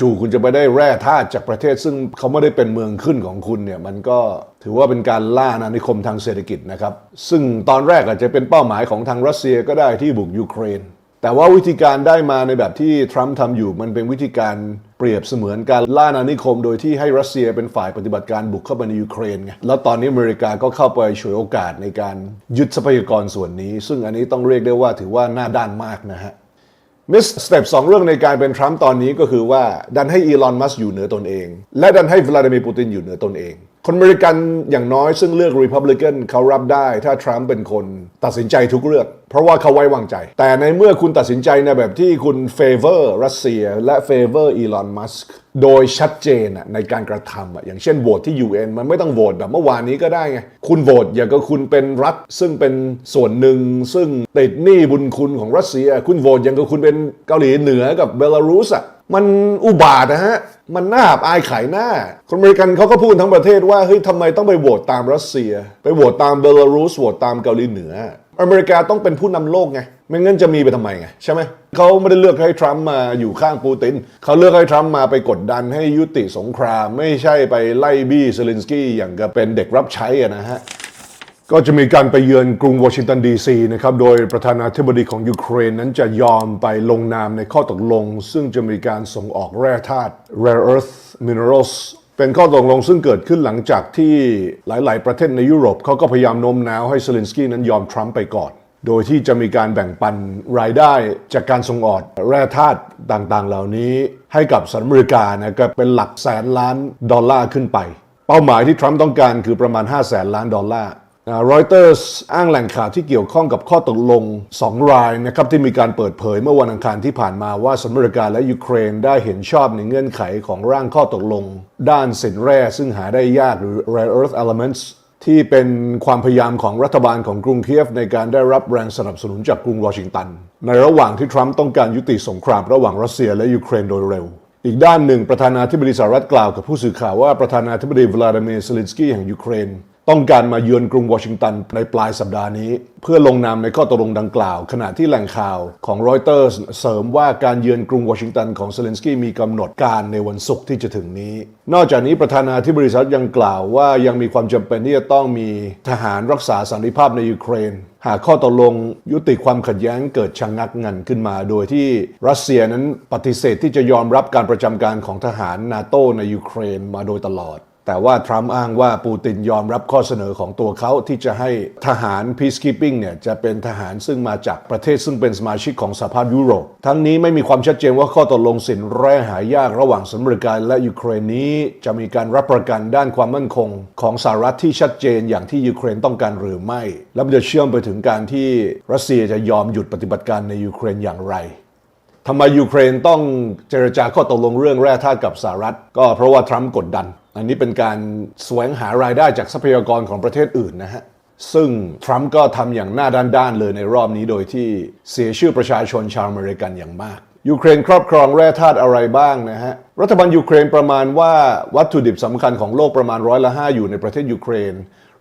จู่ๆคุณจะไปได้แร่ธาตุจากประเทศ ซึ่งเขาไม่ได้เป็นเมืองขึ้นของคุณเนี่ยมันก็ถือว่าเป็นการล่าอาณานิคมทางเศรษฐกิจนะครับ ซึ่งตอนแรกอาจจะเป็นเป้าหมายของทางรัสเซียก็ได้ที่บุกยูเครน แต่ว่าวิธีการได้มาในแบบที่ทรัมป์ทำอยู่มันเป็นวิธีการเปรียบเสมือนการล่าอาณานิคม โดยที่ให้รัสเซียเป็นฝ่ายปฏิบัติการบุกเข้าไปในยูเครนไงแล้วตอนนี้อเมริกาก็เข้าไปฉวยโอกาสในการยึดทรัพยากรส่วนนี้ ซึ่งอันนี้ต้องเรียกได้ว่าถือว่าหน้าด้านมากนะฮะ มิสสเต็ปสองเรื่องในการเป็นทรัมป์ตอนนี้ก็คือว่าดันให้อีลอนมัสอยู่เหนือตนเอง และดันให้วลาดิมีร์ปูตินอยู่เหนือตนเอง คนอเมริกันอย่างน้อยซึ่งเลือกรีพับลิกันเขารับได้ถ้าทรัมป์เป็นคนตัดสินใจทุกเรื่อง เพราะว่าเขาไว้วางใจ แต่ในเมื่อคุณตัดสินใจในแบบที่คุณเฟเวอร์รัสเซีย และเฟเวอร์อีลอนมัสก์โดยชัดเจนในการกระทำอย่างเช่นโหวตที่ UN มันไม่ต้องโหวตแบบเมื่อวานนี้ก็ได้ไง คุณโหวตอย่างกับคุณเป็นรัฐ ซึ่งเป็นส่วนหนึ่ง ซึ่งติดหนี้บุญคุณของรัสเซีย คุณโหวตอย่างกับคุณเป็นเกาหลีเหนือกับเบลารุสอะ มันอุบาทนะฮะ มันน่าอับอายขายหน้า คนอเมริกันเขาก็พูดทั้งประเทศว่าเฮ้ยทำไมต้องไปโหวตตามรัสเซีย ไปโหวตตามเบลารุสโหวตตามเกาหลีเหนือ อเมริกาต้องเป็นผู้นำโลกไง ไม่งั้นจะมีไปทำไมไงใช่ไหมเขาไม่ได้เลือกให้ทรัมป์มาอยู่ข้างปูตินเขาเลือกให้ทรัมป์มาไปกดดันให้ยุติสงคราม ไม่ใช่ไปไล่บี้เซเลนสกี้อย่างกับเป็นเด็กรับใช้อะนะฮะ ก็จะมีการไปเยือนกรุงวอชิงตันดีซีนะครับ โดยประธานาธิบดีของยูเครนนั้นจะยอมไปลงนามในข้อตกลง ซึ่งจะมีการส่งออกแร่ธาตุ rare earth minerals เป็นข้อตกลงซึ่งเกิดขึ้นหลังจากที่หลาย ๆ ประเทศในยุโรปเขาก็พยายามโน้มน้าวให้เซเลนสกี้นั้นยอมทรัมป์ไปก่อน โดยที่จะมีการแบ่งปันรายได้จากการส่งออกแร่ธาตุต่าง ๆ เหล่านี้ ให้กับสหรัฐอเมริกานะก็เป็นหลักแสนล้านดอลลาร์ขึ้นไป เป้าหมายที่ทรัมป์ต้องการคือประมาณ 5 0 0แสนล้านดอลลาร์ รอยเตอร์สอ้างแหล่งข่าวที่เกี่ยวข้องกับข้อตกลง 2 รายนะครับที่มีการเปิดเผยเมื่อวันอังคารที่ผ่านมาว่าสหรัฐอเมริกาและยูเครนได้เห็นชอบในเงื่อนไขของร่างข้อตกลง ด้านสินแร่ซึ่งหาได้ยากหรือ rare earth elements ที่เป็นความพยายามของรัฐบาลของกรุงเคียฟในการได้รับแรงสนับสนุนจากกรุงวอชิงตัน ในระหว่างที่ทรัมป์ต้องการยุติสงครามระหว่างรัสเซียและยูเครนโดยเร็ว อีกด้านหนึ่งประธานาธิบดีสหรัฐกล่าวกับผู้สื่อข่าวว่าประธานาธิบดีวลาดิเมียร์เซเลนสกี้แห่งยูเครน ต้องการมาเยือนกรุงวอชิงตันในปลายสัปดาห์นี้ เพื่อลงนามในข้อตกลงดังกล่าว ขณะที่แหล่งข่าวของรอยเตอร์เสริมว่าการเยือนกรุงวอชิงตันของเซเลนสกี้มีกำหนดการในวันศุกร์ที่จะถึงนี้ นอกจากนี้ประธานาธิบดีสหรัฐยังกล่าวว่ายังมีความจำเป็นที่จะต้องมีทหารรักษาสันติภาพในยูเครนหากข้อตกลงยุติความขัดแย้งเกิดชะงักงันขึ้นมา โดยที่รัสเซียนั้นปฏิเสธที่จะยอมรับการประจำการของทหารนาโตในยูเครนมาโดยตลอด แต่ว่าทรัมป์อ้างว่าปูตินยอมรับข้อเสนอของตัวเขาที่จะให้ทหาร peacekeeping เนี่ยจะเป็นทหารซึ่งมาจากประเทศซึ่งเป็นสมาชิกของสหภาพยุโรป ทั้งนี้ไม่มีความชัดเจนว่าข้อตกลงสินแร่หายากระหว่างสหรัฐอเมริกาและยูเครนนี้ จะมีการรับประกันด้านความมั่นคง ของสหรัฐที่ชัดเจนอย่างที่ยูเครนต้องการหรือไม่ และมันจะเชื่อมไปถึงการที่รัสเซียจะยอมหยุดปฏิบัติการในยูเครนอย่างไรทำไมยูเครนต้องเจรจาข้อตกลงเรื่องแร่ธาตุกับสหรัฐ ก็เพราะว่าทรัมป์กดดัน อันนี้เป็นการแสวงหารายได้จากทรัพยากรของประเทศอื่นนะฮะ ซึ่งทรัมป์ก็ทำอย่างหน้าด้านๆเลยในรอบนี้โดยที่เสียชื่อประชาชนชาวอเมริกันอย่างมากยูเครนครอบครองแร่ธาตุอะไรบ้างนะฮะ รัฐบาลยูเครนประมาณว่าวัตถุดิบสำคัญของโลกประมาณร้อยละห้าอยู่ในประเทศยูเครน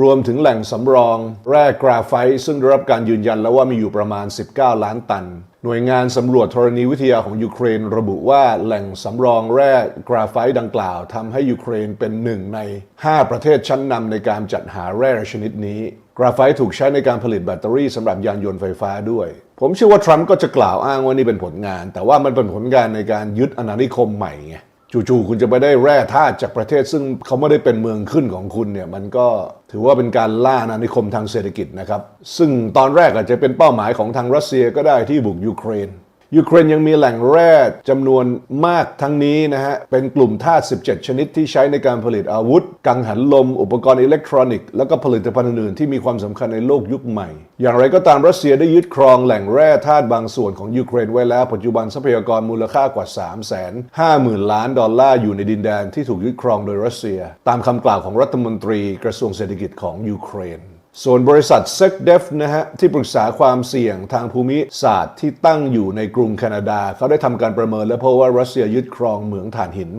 รวมถึงแหล่งสำรอง แร่กราไฟต์ซึ่งได้รับการยืนยันแล้วว่ามีอยู่ประมาณ 19 ล้านตัน หน่วยงานสำรวจธรณีวิทยาของยูเครน ระบุว่าแหล่งสำรองแร่กราไฟต์ดังกล่าวทำให้ยูเครนเป็นหนึ่งใน 5 ประเทศชั้นนำในการจัดหาแร่ชนิดนี้ กราไฟต์ถูกใช้ในการผลิตแบตเตอรี่สำหรับยานยนต์ไฟฟ้าด้วย ผมเชื่อว่าทรัมป์ก็จะกล่าวอ้างว่านี่เป็นผลงาน แต่ว่ามันเป็นผลงานในการยึดอาณานิคมใหม่ไง จู่ๆคุณจะไปได้แร่ธาตุจากประเทศ ซึ่งเขาไม่ได้เป็นเมืองขึ้นของคุณเนี่ยมันก็ถือว่าเป็นการล่าอาณานิคมทางเศรษฐกิจนะครับ ซึ่งตอนแรกอาจจะเป็นเป้าหมายของทางรัสเซียก็ได้ที่บุกยูเครน ยูเครนยังมีแหล่งแร่จำนวนมากทั้งนี้นะฮะ เป็นกลุ่มธาตุ 17 ชนิดที่ใช้ในการผลิตอาวุธ กังหันลม อุปกรณ์อิเล็กทรอนิกส์ แล้วก็ผลิตภัณฑ์อื่นๆที่มีความสำคัญในโลกยุคใหม่ อย่างไรก็ตามรัสเซียได้ยึดครองแหล่งแร่ธาตุบางส่วนของยูเครนไว้แล้ว ปัจจุบันทรัพยากรมูลค่ากว่า 3 5 0 0 0 0 ล้านดอลลาร์อยู่ในดินแดนที่ถูกยึดครองโดยรัสเซีย ตามคำกล่าวของรัฐมนตรีกระทรวงเศรษฐกิจของยูเครน ส่วนบริษัท s e c d e f นะฮะที่ปรึกษาความเสี่ยงทางภูมิศาสตร์ที่ตั้งอยู่ในกรุงแคนาดา เขาได้ทำการประเมินและพบว่ารัสเซียยึดครองเหมืองถ่านหิน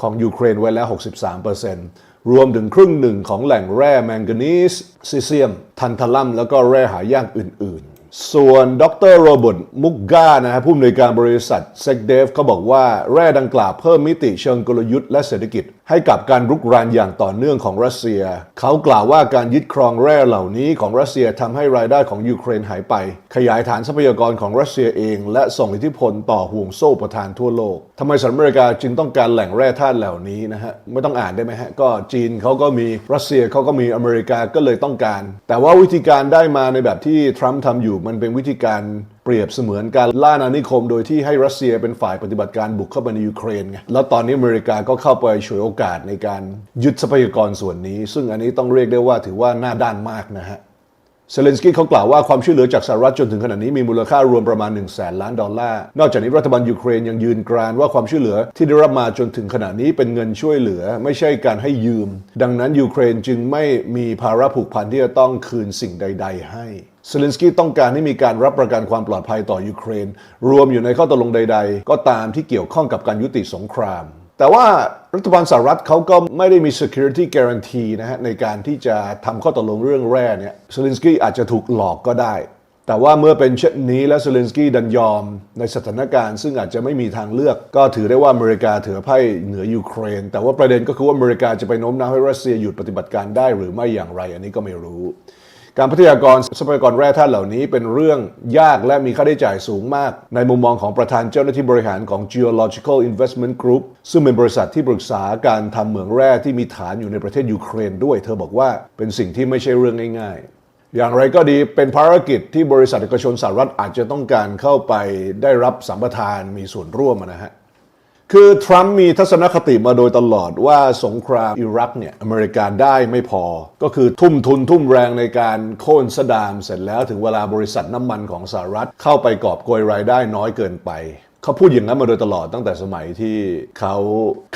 ของยูเครนไว้แล้ว 63%รวมถึงครึ่งหนึ่งของแหล่งแร่แมงกานีสซิเซียม ทันทลัม แล้วก็แร่หายากอื่นๆ ส่วนดรโรเบิร์ตมุกกานะฮะผู้อำนวยการบริษัทเซกเดฟเขาบอกว่าแร่ดังกล่าวเพิ่มมิติเชิงกลยุทธ์และเศรษฐกิจ ให้กับการรุกรานอย่างต่อเนื่องของรัสเซีย เขากล่าวว่าการยึดครองแร่เหล่านี้ของรัสเซียทำให้รายได้ของยูเครนหายไป ขยายฐานทรัพยากรของรัสเซียเอง และส่งอิทธิพลต่อห่วงโซ่ประทานทั่วโลกทำไมสหรัฐอเมริกาจึงต้องการแหล่งแร่ธาตุเหล่านี้นะฮะไม่ต้องอ่านได้ไหมฮะก็จีนเขาก็มีรัสเซียเขาก็มีอเมริกาก็เลยต้องการ แต่ว่าวิธีการได้มาในแบบที่ทรัมป์ทำอยู่มันเป็นวิธีการเปรียบเสมือนการล่าอาณานิคม โดยที่ให้รัสเซียเป็นฝ่ายปฏิบัติการบุกเข้าไปในยูเครนไงแล้วตอนนี้อเมริกาก็เข้าไปฉวยโอกาสในการยึดทรัพยากรส่วนนี้ ซึ่งอันนี้ต้องเรียกได้ว่าถือว่าหน้าด้านมากนะฮะเซเลนสกี้เขากล่าวว่าความช่วยเหลือจากสหรัฐจนถึงขณะนี้มีมูลค่ารวมประมาณ 1 0 0 0 0แสนล้านดอลลาร์ นอกจากนี้รัฐบาลยูเครนยังยืนกรานว่าความช่วยเหลือที่ได้รับมาจนถึงขณะนี้เป็นเงินช่วยเหลือ ไม่ใช่การให้ยืม ดังนั้นยูเครนจึงไม่มีภาระผูกพันที่จะต้องคืนสิ่งใด ๆ ให้ เซเลนสกี้ต้องการให้มีการรับประกันความปลอดภัยต่อยูเครน รวมอยู่ในข้อตกลงใด ๆ ก็ตามที่เกี่ยวข้องกับการยุติสงคราม แต่ว่ารัฐบาลสหรัฐเขาก็ไม่ได้มี security guarantee นะฮะในการที่จะทำข้อตกลงเรื่องแร่เนี่ยเซเลนสกี้อาจจะถูกหลอกก็ได้ แต่ว่าเมื่อเป็นเช่นนี้และเซเลนสกี้ดันยอม ในสถานการณ์ซึ่งอาจจะไม่มีทางเลือก ก็ถือได้ว่าอเมริกาถือไพ่เหนือยูเครน แต่ว่าประเด็นก็คือว่าอเมริกาจะไปโน้มน้าวให้รัสเซียหยุดปฏิบัติการได้หรือไม่อย่างไร อันนี้ก็ไม่รู้ การพัฒนากรทรัพยากรแร่ธาตุเหล่านี้เป็นเรื่องยากและมีค่าใช้จ่ายสูงมาก ในมุมมองของประธานเจ้าหน้าที่บริหารของ Geological Investment Group ซึ่งเป็นบริษัทที่ปรึกษาการทำเหมืองแร่ที่มีฐานอยู่ในประเทศยูเครนด้วย เธอบอกว่าเป็นสิ่งที่ไม่ใช่เรื่องง่ายๆอย่างไรก็ดีเป็นภารกิจที่บริษัทเอกชนสหรัฐอาจจะต้องการเข้าไปได้รับสัมปทานมีส่วนร่วมนะฮะ คือทรัมป์มีทัศนคติมาโดยตลอดว่าสงครามอิรักเนี่ยอเมริกาได้ไม่พอ ก็คือทุ่มทุนทุ่มแรงในการโค่นสดามเสร็จแล้วถึงเวลาบริษัทน้ำมันของสหรัฐเข้าไปกอบโกยรายได้น้อยเกินไป เขาพูดอย่างนั้นมาโดยตลอดตั้งแต่สมัยที่เขา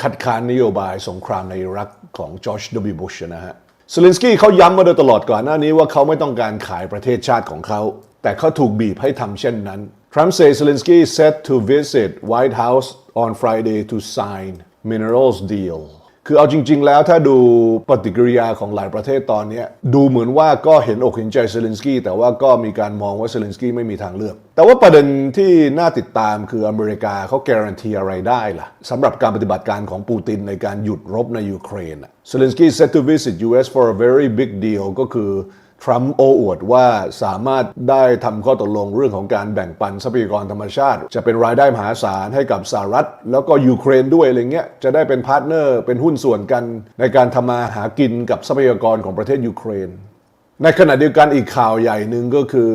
คัดค้านนโยบายสงครามในอิรักของจอร์จ W. บุชนะฮะเซเลนสกี้เขาย้ำมาโดยตลอดก่อนหน้านี้ว่าเขาไม่ต้องการขายประเทศชาติของเขา แต่เขาถูกบีบให้ทำเช่นนั้น Trump says Zelensky set to visit White House on Friday to sign minerals deal คือเอาจริง ๆ แล้วถ้าดูปฏิกิริยาของหลายประเทศตอนนี้ ดูเหมือนว่าก็เห็นอกเห็นใจเซเลนสกี้แต่ว่าก็มีการมองว่าเซเลนสกี้ไม่มีทางเลือก แต่ว่าประเด็นที่น่าติดตามคืออเมริกาเขาการันตีอะไรได้ล่ะสำหรับการปฏิบัติการของปูตินในการหยุดรบในยูเครนเซเลนสกี้ set to visit US for a very big deal ก็คือ ทรัมป์โอ้อวดว่าสามารถได้ทำข้อตกลงเรื่องของการแบ่งปันทรัพยากรธรรมชาติ จะเป็นรายได้มหาศาลให้กับสหรัฐ แล้วก็ยูเครนด้วยอะไรเงี้ยจะได้เป็นพาร์ทเนอร์เป็นหุ้นส่วนกัน ในการทำมาหากินกับทรัพยากรของประเทศยูเครน ในขณะเดียวกันอีกข่าวใหญ่หนึ่งก็คือ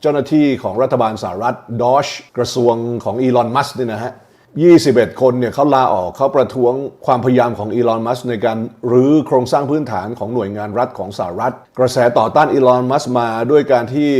เจ้าหน้าที่ของรัฐบาลสหรัฐดอชกระทรวงของอีลอนมัสเนี่ยนะฮะ 21 คนเนี่ยเขาลาออกเขาประท้วงความพยายามของอีลอน มัสในการรื้อโครงสร้างพื้นฐานของหน่วยงานรัฐของสหรัฐ กระแสต่อต้านอีลอน มัสมาด้วยการที่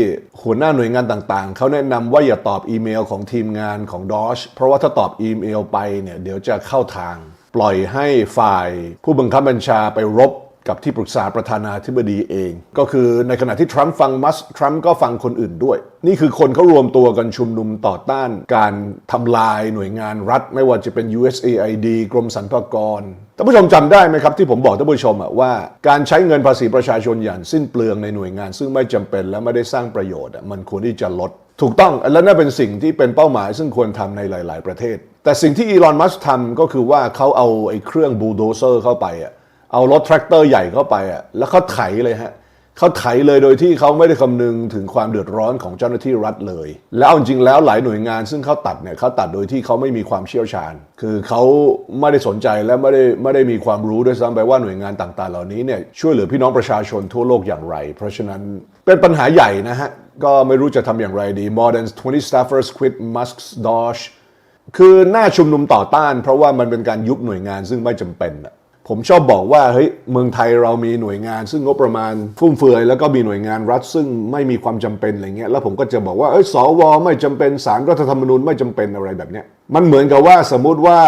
หัวหน้าหน่วยงานต่างๆ เขาแนะนำว่าอย่าตอบอีเมลของทีมงานของดอชเพราะว่าถ้าตอบอีเมลไปเนี่ยเดี๋ยวจะเข้าทาง ปล่อยให้ฝ่ายผู้บังคับบัญชาไปรบ กับที่ปรึกษาประธานาธิบดีเอง ก็คือในขณะที่ทรัมป์ฟังมัสทรัมป์ก็ฟังคนอื่นด้วย นี่คือคนเขารวมตัวกันชุมนุมต่อต้านการทำลายหน่วยงานรัฐ ไม่ว่าจะเป็น USAID กรมสรรพากรท่านผู้ชมจำได้ไหมครับที่ผมบอกท่านผู้ชมว่าการใช้เงินภาษีประชาชนอย่างสิ้นเปลืองในหน่วยงาน ซึ่งไม่จำเป็นและไม่ได้สร้างประโยชน์มันควรที่จะลดถูกต้องและนั่นเป็นสิ่งที่เป็นเป้าหมายซึ่งควรทำในหลาย ๆ ประเทศ แต่สิ่งที่อีลอนมัสทำก็คือว่าเขาเอาไอ้เครื่องบูลโดเซอร์เข้าไปอะ เอารถแทรกเตอร์ใหญ่เข้าไปอะแล้วเขาไถเลยฮะเขาไถเลยโดยที่เขาไม่ได้คำนึงถึงความเดือดร้อนของเจ้าหน้าที่รัฐเลย แล้วจริงๆแล้วหลายหน่วยงานซึ่งเขาตัดเนี่ยเขาตัดโดยที่เขาไม่มีความเชี่ยวชาญ คือเขาไม่ได้สนใจและไม่ได้ไม่ได้มีความรู้ด้วยซ้ำไปว่าหน่วยงานต่างๆ เหล่านี้เนี่ยช่วยเหลือพี่น้องประชาชนทั่วโลกอย่างไร เพราะฉะนั้นเป็นปัญหาใหญ่นะฮะก็ไม่รู้จะทำอย่างไรดี More than 20 staffers quit Musk's Doge คือหน้าชุมนุมต่อต้าน เพราะว่ามันเป็นการยุบหน่วยงานซึ่งไม่จำเป็นอะ ผมชอบบอกว่าเฮ้ยเมืองไทยเรามีหน่วยงาน ซึ่งงบประมาณฟุ่มเฟือยแล้วก็มีหน่วยงานรัฐ ซึ่งไม่มีความจำเป็นอะไรเงี้ยแล้วผมก็จะบอกว่าเอ้ยสวไม่จำเป็นสารรัฐธรรมนูญไม่จำเป็นอะไรแบบเนี้ย มันเหมือนกับว่าสมมุติว่า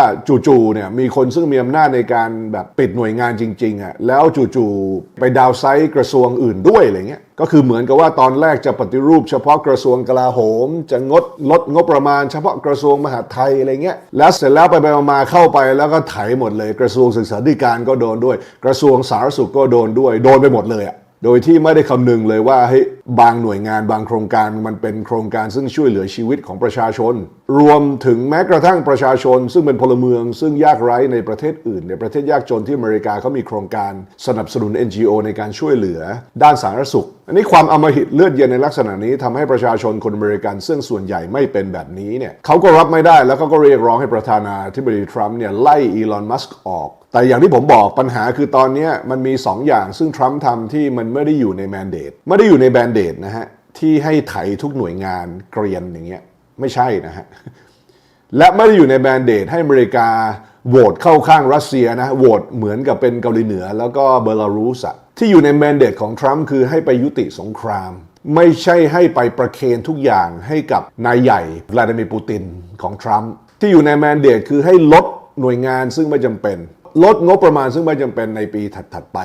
จู่ๆเนี่ยมีคนซึ่งมีอำนาจในการแบบปิดหน่วยงานจริงๆอะแล้วจู่ๆไปดาวไซต์กระทรวงอื่นด้วยอะไรเงี้ยก็คือเหมือนกับว่าตอนแรกจะปฏิรูปเฉพาะกระทรวงกลาโหม จะงดลดงบประมาณเฉพาะกระทรวงมหาดไทยอะไรเงี้ยแล้วเสร็จแล้วไปไปมาเข้าไปแล้วก็ไถหมดเลย กระทรวงศึกษาธิการก็โดนด้วย กระทรวงสาธารณสุขก็โดนด้วย โดนไปหมดเลยอะโดยที่ไม่ได้คำนึงเลยว่าเฮ้ย บางหน่วยงานบางโครงการมันเป็นโครงการซึ่งช่วยเหลือชีวิตของประชาชน รวมถึงแม้กระทั่งประชาชน ซึ่งเป็นพลเมือง ซึ่งยากไร้ในประเทศอื่น ในประเทศยากจนที่อเมริกาเขามีโครงการสนับสนุน NGO ในการช่วยเหลือ ด้านสาธารณสุข อันนี้ความอมหิตเลือดเย็นในลักษณะนี้ทำให้ประชาชนคนอเมริกันซึ่งส่วนใหญ่ไม่เป็นแบบนี้เนี่ยเขาก็รับไม่ได้แล้วเขาก็เรียกร้องให้ประธานาธิบดีทรัมป์เนี่ยไล่อีลอนมัสก์ออกแต่อย่างที่ผมบอกปัญหาคือตอนนี้มันมี 2 อย่างซึ่งทรัมป์ทำที่มันไม่ได้อยู่ในแมนเดตไม่ได้อยู่ในแบนเดตนะฮะที่ให้ไถทุกหน่วยงานเกรียนอย่างเงี้ยไม่ใช่นะฮะและไม่ได้อยู่ในแบนเดตให้อเมริกาโหวตเข้าข้างรัสเซียนะโหวตเหมือนกับเป็นเกาหลีเหนือ แล้วก็เบลารุสอะที่อยู่ในแมนเดตของทรัมป์คือให้ไปยุติสงคราม ไม่ใช่ให้ไปประเคนทุกอย่างให้กับนายใหญ่วลาดิเมียร์ปูตินของทรัมป์ที่อยู่ในแมนเดตคือให้ลดหน่วยงานซึ่งไม่จำเป็น ลดงบประมาณซึ่งไม่จำเป็นในปีถัดๆไป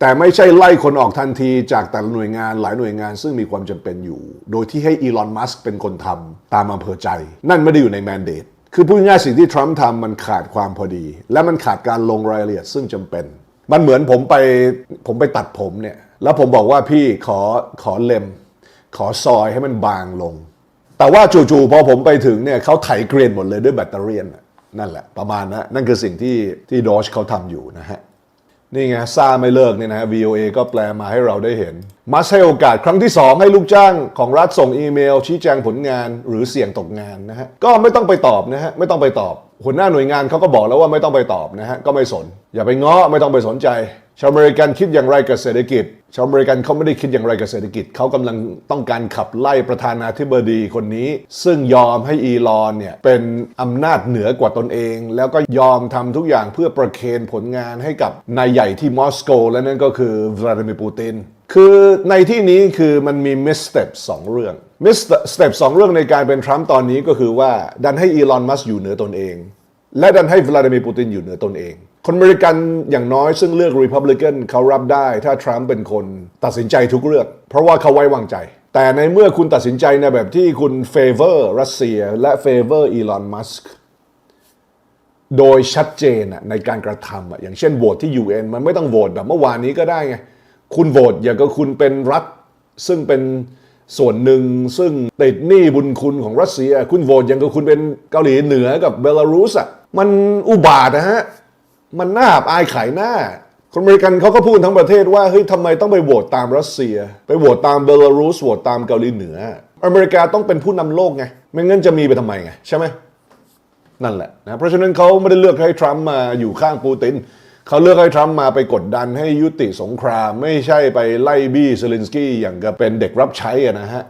แต่ไม่ใช่ไล่คนออกทันทีจากแต่ละหน่วยงานหลายหน่วยงานซึ่งมีความจำเป็นอยู่ โดยที่ให้อีลอนมัสก์เป็นคนทำตามอำเภอใจ นั่นไม่ได้อยู่ในแมนเดตคือพูดง่ายสิ่งที่ทรัมป์ทำมันขาดความพอดี และมันขาดการลงรายละเอียดซึ่งจำเป็น มันเหมือนผมไปผมไปตัดผมเนี่ยแล้วผมบอกว่าพี่ขอขอเล็ม ขอซอยให้มันบางลง แต่ว่าจู่ๆพอผมไปถึงเนี่ยเขาไถเกรียนหมดเลยด้วยแบตเตอรี่ นั่นแหละประมาณนะนั่นคือสิ่งที่ที่ดอชเขาทำอยู่นะฮะนี่ไงซาไม่เลิกเนี่ยนะฮะ VOA ก็แปลมาให้เราได้เห็น มัสให้โอกาสครั้งที่ 2 ให้ลูกจ้างของรัฐส่งอีเมล ชี้แจงผลงานหรือเสี่ยงตกงานนะฮะก็ไม่ต้องไปตอบนะฮะไม่ต้องไปตอบ หัวหน้าหน่วยงานเขาก็บอกแล้วว่าไม่ต้องไปตอบนะฮะก็ไม่สน อย่าไปง้อไม่ต้องไปสนใจ ชาวอเมริกันคิดอย่างไรกับเศรษฐกิจ ชาวอเมริกันเขาไม่ได้คิดอย่างไรกับเศรษฐกิจเขากำลังต้องการขับไล่ประธานาธิบดีคนนี้ ซึ่งยอมให้อีลอนเนี่ยเป็นอำนาจเหนือกว่าตนเอง แล้วก็ยอมทำทุกอย่างเพื่อประเคนผลงานให้กับนายใหญ่ที่มอสโก และนั่นก็คือวลาดิมีร์ปูติน คือในที่นี้คือมันมีมิสเตปสองเรื่องมิสเตปสองเรื่องในการเป็นทรัมป์ตอนนี้ก็คือว่า ดันให้อีลอนมัสอยู่เหนือตนเอง และดันให้วลาดิเมียร์ปูตินอยู่เหนือตนเอง คนอเมริกันอย่างน้อยซึ่งเลือกรีพับลิกันเขารับได้ถ้าทรัมป์เป็นคนตัดสินใจทุกเรื่อง เพราะว่าเขาไว้วางใจ แต่ในเมื่อคุณตัดสินใจในแบบที่คุณเฟเวอร์รัสเซีย และเฟเวอร์อีลอนมัสก์โดยชัดเจนในการกระทำอะอย่างเช่นโหวตที่ UN มันไม่ต้องโหวตแบบเมื่อวานนี้ก็ได้ไง คุณโหวตอย่างกับคุณเป็นรัฐ ซึ่งเป็นส่วนหนึ่งซึ่งติดหนี้บุญคุณของรัสเซีย คุณโหวตอย่างกับคุณเป็นเกาหลีเหนือกับเบลารุสอะมันอุบาทนะฮะ มันน่าอับอายขายหน้า คนอเมริกันเขาก็พูดทั้งประเทศว่าเฮ้ยทำไมต้องไปโหวตตามรัสเซีย ไปโหวตตามเบลารุสโหวตตามเกาหลีเหนือ อเมริกาต้องเป็นผู้นำโลกไงไม่งั้นจะมีไปทำไมไงใช่ไหมนั่นแหละนะเพราะฉะนั้นเขาไม่ได้เลือกให้ทรัมป์มาอยู่ข้างปูติน เขาเลือกให้ทรัมป์มาไปกดดันให้ยุติสงคราม ไม่ใช่ไปไล่บี้เซเลนสกี้อย่างกับเป็นเด็กรับใช้อะนะฮะ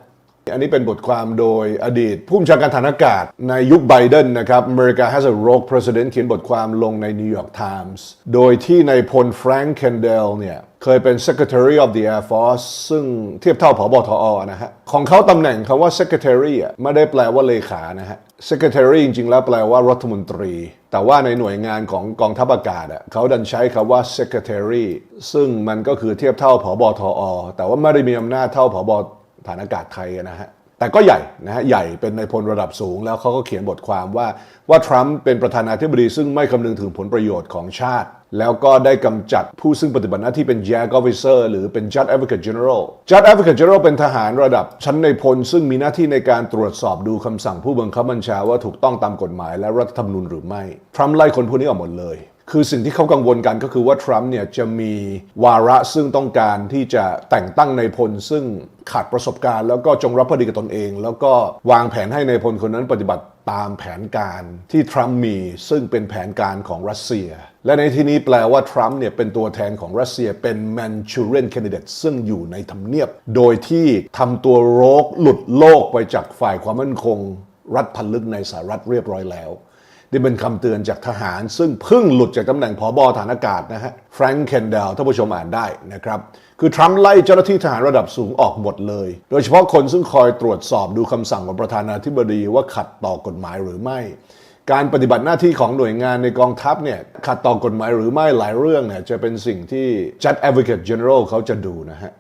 อันนี้เป็นบทความโดยอดีตผู้บัญชาการฐานอากาศในยุคไบเดนนะครับ America has a rogue president เขียนบทความลงใน New York Times โดยที่ในพลแฟรงค์เคนเดลเนี่ยเคยเป็น Secretary of the Air Force ซึ่งเทียบเท่าผบทอนะฮะ ของเขาตำแหน่งคำว่า Secretary อะไม่ได้แปลว่าเลขานะฮะ Secretary จริงๆ แล้วแปลว่ารัฐมนตรี แต่ว่าในหน่วยงานของกองทัพอากาศอะเขาดันใช้คำว่า Secretary ซึ่งมันก็คือเทียบเท่าผบทอแต่ว่าไม่ได้มีอำนาจเท่าผบ ฐานอากาศไทยนะฮะแต่ก็ใหญ่นะฮะใหญ่เป็นในพลระดับสูง แล้วเขาก็เขียนบทความว่าว่าทรัมป์เป็นประธานาธิบดีซึ่งไม่คำนึงถึงผลประโยชน์ของชาติ แล้วก็ได้กำจัดผู้ซึ่งปฏิบัติหน้าที่เป็น JAG officer หรือเป็น Judge Advocate General Judge Advocate General เป็นทหารระดับชั้นในพล ซึ่งมีหน้าที่ในการตรวจสอบดูคำสั่งผู้บังคับบัญชาว่าถูกต้องตามกฎหมายและรัฐธรรมนูญหรือไม่ทรัมป์ไล่คนพวกนี้ออกหมดเลย คือสิ่งที่เขากังวลกันก็คือว่าทรัมป์เนี่ยจะมีวาระซึ่งต้องการที่จะแต่งตั้งในพลซึ่งขาดประสบการณ์ แล้วก็จงรับพอดีกับตนเอง แล้วก็วางแผนให้ในพลคนนั้นปฏิบัติตามแผนการที่ทรัมป์มีซึ่งเป็นแผนการของรัสเซีย และในที่นี้แปลว่าทรัมป์เนี่ยเป็นตัวแทนของรัสเซียเป็นแมนชูเรียนแคนดิเดตซึ่งอยู่ในทำเนียบ โดยที่ทำตัวโรคหลุดโลกไปจากฝ่ายความมั่นคง รัฐพันลึกในสหรัฐเรียบร้อยแล้ว นี่เป็นคำเตือนจากทหาร ซึ่งเพิ่งหลุดจากตำแหน่งผอบอฐานอากาศนะฮะแฟรงค์เคนเดลท่านผู้ชมอ่านได้นะครับ คือทรัมป์ไล่เจ้าหน้าที่ทหารระดับสูงออกหมดเลย โดยเฉพาะคนซึ่งคอยตรวจสอบดูคำสั่งของประธานาธิบดีว่าขัดต่อกฎหมายหรือไม่การปฏิบัติหน้าที่ของหน่วยงานในกองทัพเนี่ยขัดต่อกฎหมายหรือไม่หลายเรื่องเนี่ยจะเป็นสิ่งที่ Judge Advocate General เขาจะดูนะฮะ